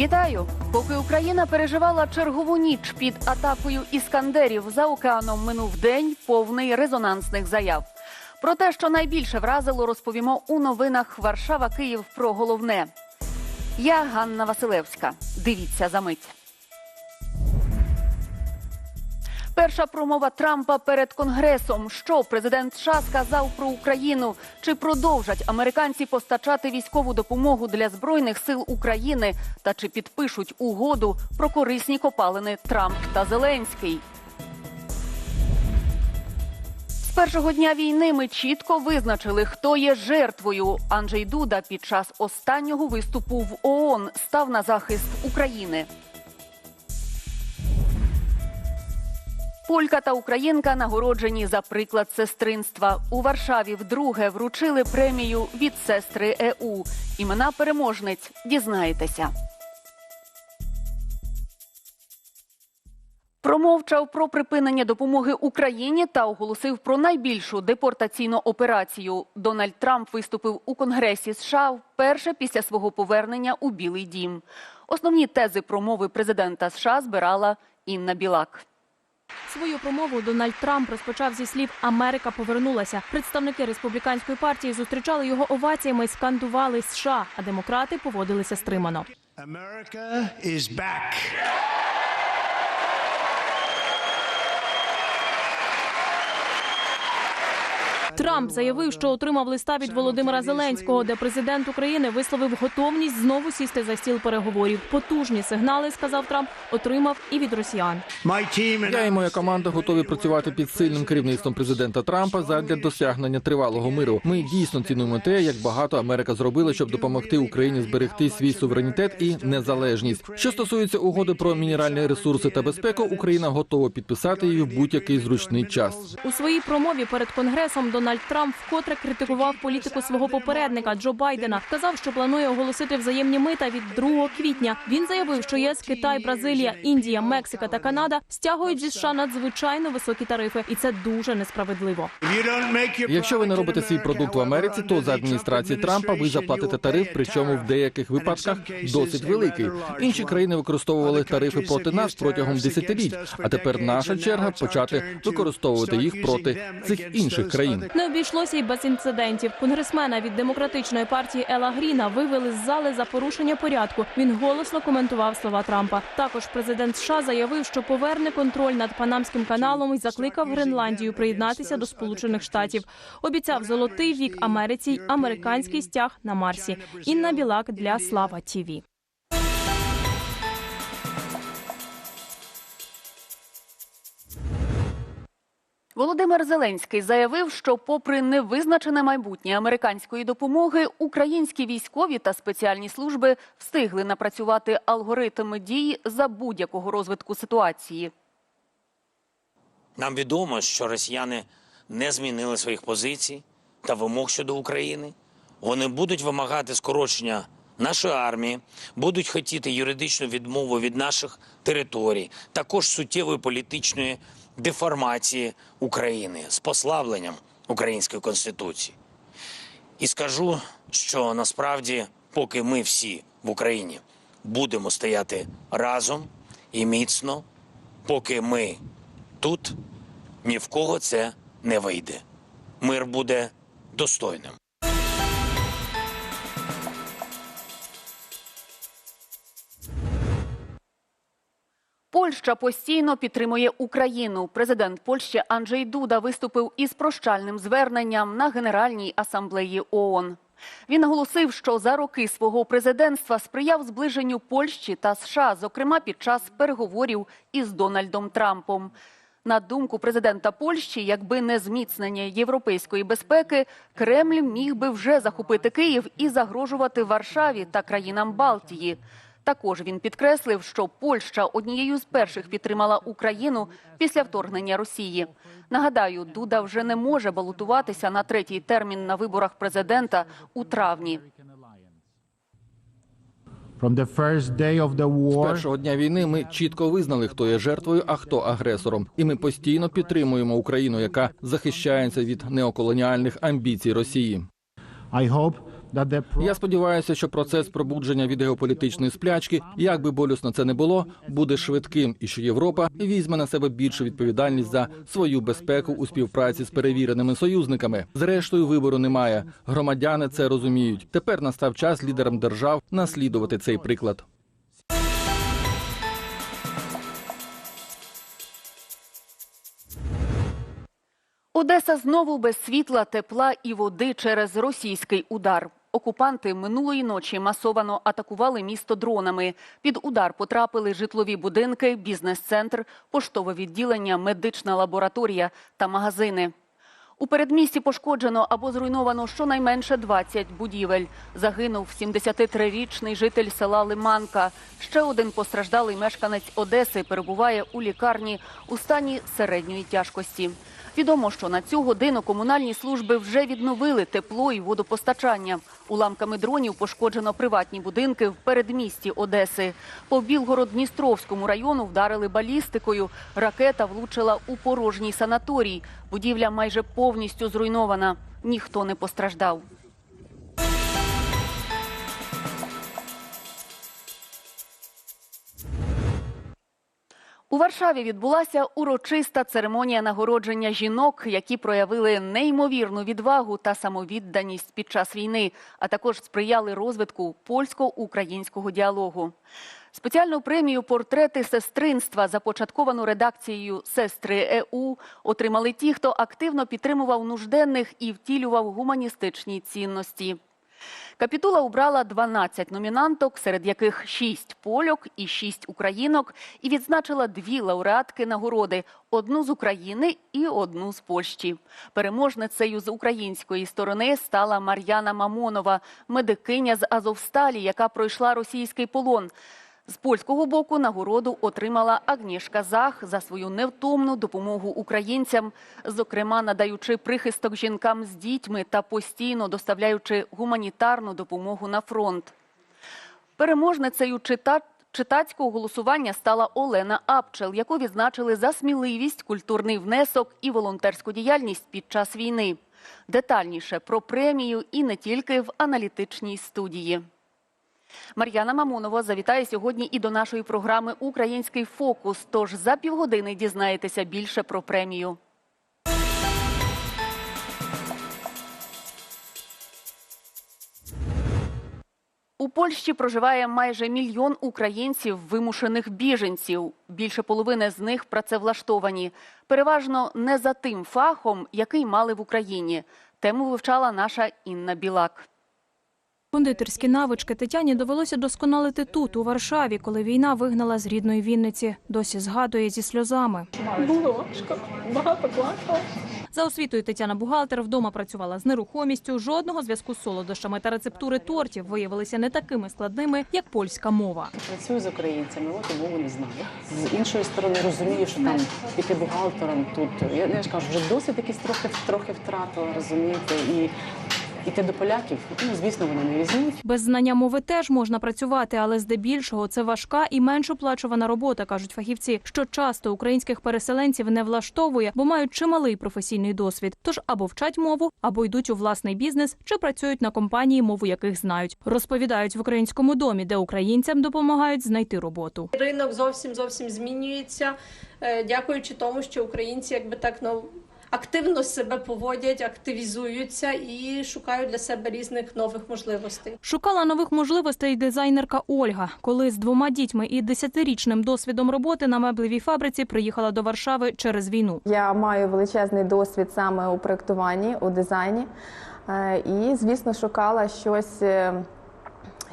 Вітаю! Поки Україна переживала чергову ніч під атакою іскандерів за океаном минув день повний резонансних заяв. Про те, що найбільше вразило, розповімо у новинах Варшава Київ про головне. Я Ганна Василевська. Дивіться за мить. Перша промова Трампа перед Конгресом. Що президент США сказав про Україну? Чи продовжать американці постачати військову допомогу для збройних сил України? Та чи підпишуть угоду про корисні копалини Трамп та Зеленський? З першого дня війни ми чітко визначили, хто є жертвою. Анджей Дуда під час останнього виступу в ООН став на захист України. Полька та українка нагороджені за приклад сестринства. У Варшаві вдруге вручили премію від сестри ЕУ. Імена переможниць дізнаєтеся. Промовчав про припинення допомоги Україні та оголосив про найбільшу депортаційну операцію. Дональд Трамп виступив у Конгресі США вперше після свого повернення у Білий Дім. Основні тези промови президента США збирала Інна Білак. Свою промову Дональд Трамп розпочав зі слів Америка повернулася. Представники республіканської партії зустрічали його оваціями, скандували США, а демократи поводилися стримано. America is back. Трамп заявив, що отримав листа від Володимира Зеленського, де президент України висловив готовність знову сісти за стіл переговорів. Потужні сигнали, сказав Трамп, отримав і від росіян. Я і моя команда готові працювати під сильним керівництвом президента Трампа задля досягнення тривалого миру. Ми дійсно цінуємо те, як багато Америка зробила, щоб допомогти Україні зберегти свій суверенітет і незалежність. Що стосується угоди про мінеральні ресурси та безпеку, Україна готова підписати її в будь-який зручний час. У своїй промові перед конгресом Дональд Трамп вкотре критикував політику свого попередника Джо Байдена. Казав, що планує оголосити взаємні мита від 2 квітня. Він заявив, що ЄС, Китай, Бразилія, Індія, Мексика та Канада стягують зі США надзвичайно високі тарифи, і це дуже несправедливо. Якщо ви не робите свій продукт в Америці, то за адміністрації Трампа ви заплатите тариф, причому в деяких випадках досить великий. Інші країни використовували тарифи проти нас протягом десятиліть. А тепер наша черга почати використовувати їх проти цих інших країн. Не обійшлося й без інцидентів. Конгресмена від демократичної партії Ела Гріна вивели з зали за порушення порядку. Він голосно коментував слова Трампа. Також президент США заявив, що поверне контроль над Панамським каналом і закликав Гренландію приєднатися до Сполучених Штатів. Обіцяв золотий вік Америці й американський стяг на Марсі. Інна Білак для Слава Тіві. Володимир Зеленський заявив, що, попри невизначене майбутнє американської допомоги, українські військові та спеціальні служби встигли напрацювати алгоритми дій за будь-якого розвитку ситуації. Нам відомо, що росіяни не змінили своїх позицій та вимог щодо України. Вони будуть вимагати скорочення нашої армії, будуть хотіти юридичну відмову від наших територій, також суттєвої політичної деформації України з послабленням української конституції. І скажу, що насправді, поки ми всі в Україні будемо стояти разом і міцно, поки ми тут, ні в кого це не вийде. Мир буде достойним. Польща постійно підтримує Україну. Президент Польщі Анджей Дуда виступив із прощальним зверненням на Генеральній асамблеї ООН. Він наголосив, що за роки свого президентства сприяв зближенню Польщі та США, зокрема під час переговорів із Дональдом Трампом. На думку президента Польщі, якби не зміцнення європейської безпеки, Кремль міг би вже захопити Київ і загрожувати Варшаві та країнам Балтії. Також він підкреслив, що Польща однією з перших підтримала Україну після вторгнення Росії. Нагадаю, Дуда вже не може балотуватися на третій термін на виборах президента у травні. З першого дня війни ми чітко визнали, хто є жертвою, а хто агресором. І ми постійно підтримуємо Україну, яка захищається від неоколоніальних амбіцій Росії. I hope Я сподіваюся, що процес пробудження від геополітичної сплячки, як би болісно це не було, буде швидким, і що Європа візьме на себе більшу відповідальність за свою безпеку у співпраці з перевіреними союзниками. Зрештою, вибору немає. Громадяни це розуміють. Тепер настав час лідерам держав наслідувати цей приклад. Одеса знову без світла, тепла і води через російський удар. Окупанти минулої ночі масовано атакували місто дронами. Під удар потрапили житлові будинки, бізнес-центр, поштове відділення, медична лабораторія та магазини. У передмісті пошкоджено або зруйновано щонайменше 20 будівель. Загинув 73-річний житель села Лиманка. Ще один постраждалий мешканець Одеси перебуває у лікарні у стані середньої тяжкості. Відомо, що на цю годину комунальні служби вже відновили тепло і водопостачання. Уламками дронів пошкоджено приватні будинки в передмісті Одеси. По Білгород-Дністровському району вдарили балістикою. Ракета влучила у порожній санаторій. Будівля майже повністю зруйнована. Ніхто не постраждав. У Варшаві відбулася урочиста церемонія нагородження жінок, які проявили неймовірну відвагу та самовідданість під час війни, а також сприяли розвитку польсько-українського діалогу. Спеціальну премію портрети сестринства, започатковану редакцією Сестри ЕУ, отримали ті, хто активно підтримував нужденних і втілював гуманістичні цінності. Капітула обрала 12 номінанток, серед яких 6 польок і 6 українок, і відзначила дві лауреатки нагороди: одну з України і одну з Польщі. Переможницею з української сторони стала Мар'яна Мамонова, медикиня з Азовсталі, яка пройшла російський полон. З польського боку нагороду отримала Агнішка Зах за свою невтомну допомогу українцям, зокрема надаючи прихисток жінкам з дітьми та постійно доставляючи гуманітарну допомогу на фронт. Переможницею чита... читацького голосування стала Олена Апчел, яку відзначили за сміливість, культурний внесок і волонтерську діяльність під час війни. Детальніше про премію і не тільки в аналітичній студії. Мар'яна Мамонова завітає сьогодні і до нашої програми Український фокус. Тож за півгодини дізнаєтеся більше про премію. У Польщі проживає майже мільйон українців, вимушених біженців. Більше половини з них працевлаштовані. Переважно не за тим фахом, який мали в Україні. Тему вивчала наша Інна Білак. Кондитерські навички Тетяні довелося досконалити тут, у Варшаві, коли війна вигнала з рідної Вінниці. Досі згадує зі сльозами. Було важко, багато плакала. За освітою Тетяна бухгалтер вдома працювала з нерухомістю. Жодного зв'язку з солодощами та рецептури тортів виявилися не такими складними, як польська мова. Працюю з українцями, от мову не знаю. З іншої сторони розумію, що там піти бухгалтером тут. Я, я ж кажу, вже досить якісь трохи трохи втратила, розумієте, і іти до поляків, ну звісно, вони не візьмуть. Без знання мови теж можна працювати, але здебільшого це важка і менш оплачувана робота, кажуть фахівці, що часто українських переселенців не влаштовує, бо мають чималий професійний досвід. Тож або вчать мову, або йдуть у власний бізнес, чи працюють на компанії, мову яких знають. Розповідають в українському домі, де українцям допомагають знайти роботу. Ринок зовсім зовсім змінюється, е, дякуючи тому, що українці якби так ну, активно себе поводять, активізуються і шукають для себе різних нових можливостей. Шукала нових можливостей дизайнерка Ольга, коли з двома дітьми і десятирічним досвідом роботи на меблевій фабриці приїхала до Варшави через війну. Я маю величезний досвід саме у проєктуванні, у дизайні. Е, І, звісно, шукала щось, е,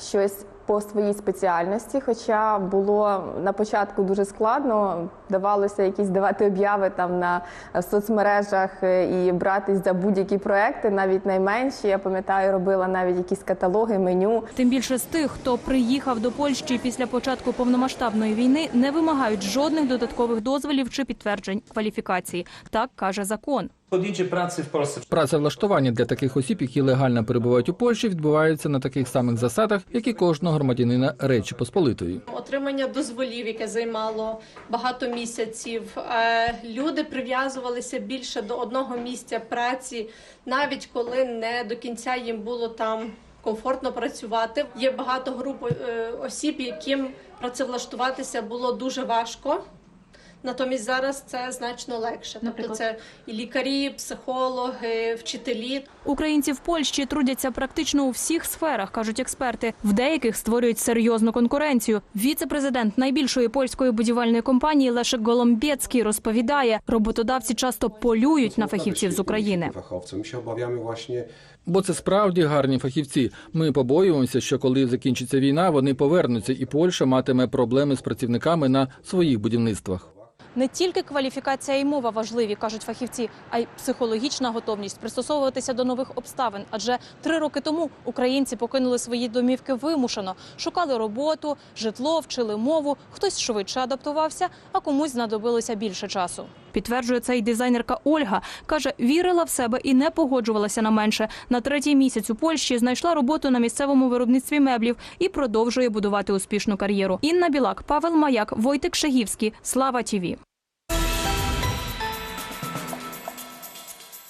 щось по своїй спеціальності. Хоча було на початку дуже складно, давалося якісь давати обяви там на в соцмережах е, і братись за будь-які проекти, навіть найменші. Я пам'ятаю, робила навіть якісь каталоги, меню. Тим більше з тих, хто приїхав до Польщі після початку повномасштабної війни, не вимагають жодних додаткових дозволів чи підтверджень кваліфікації. Так каже закон. Pracy w Polsce Працевлаштування для таких осіб, які легально перебувають у Польщі, відбувається на таких самих засадах, як і кожного громадянина Речі Посполитої. Отримання дозволів, яке займало багато місяців. Е, Люди прив'язувалися більше до одного місця праці, навіть коли не до кінця їм було там комфортно працювати. Є багато груп е, осіб, яким працевлаштуватися було дуже важко. Натомість зараз це значно легше. Тобто це і лікарі, психологи, вчителі. Українці в Польщі трудяться практично у всіх сферах, кажуть експерти. В деяких створюють серйозну конкуренцію. Віце-президент найбільшої польської будівельної компанії Лешек Голомбєцький розповідає, роботодавці часто полюють на фахівців з України. Бо це справді гарні фахівці. Ми побоюємося, що коли закінчиться війна, вони повернуться, і Польща матиме проблеми з працівниками на своїх будівництвах. Не тільки кваліфікація і мова важливі, кажуть фахівці, а й психологічна готовність пристосовуватися до нових обставин. Адже три роки тому українці покинули свої домівки вимушено, шукали роботу, житло, вчили мову. Хтось швидше адаптувався, а комусь знадобилося більше часу. Підтверджує це й дизайнерка Ольга. каже, вірила в себе і не погоджувалася на менше. На третій місяць у Польщі знайшла роботу на місцевому виробництві меблів і продовжує будувати успішну кар'єру. Інна Білак, Павел Маяк, Войтик Шагівський. Слава ТІВІ.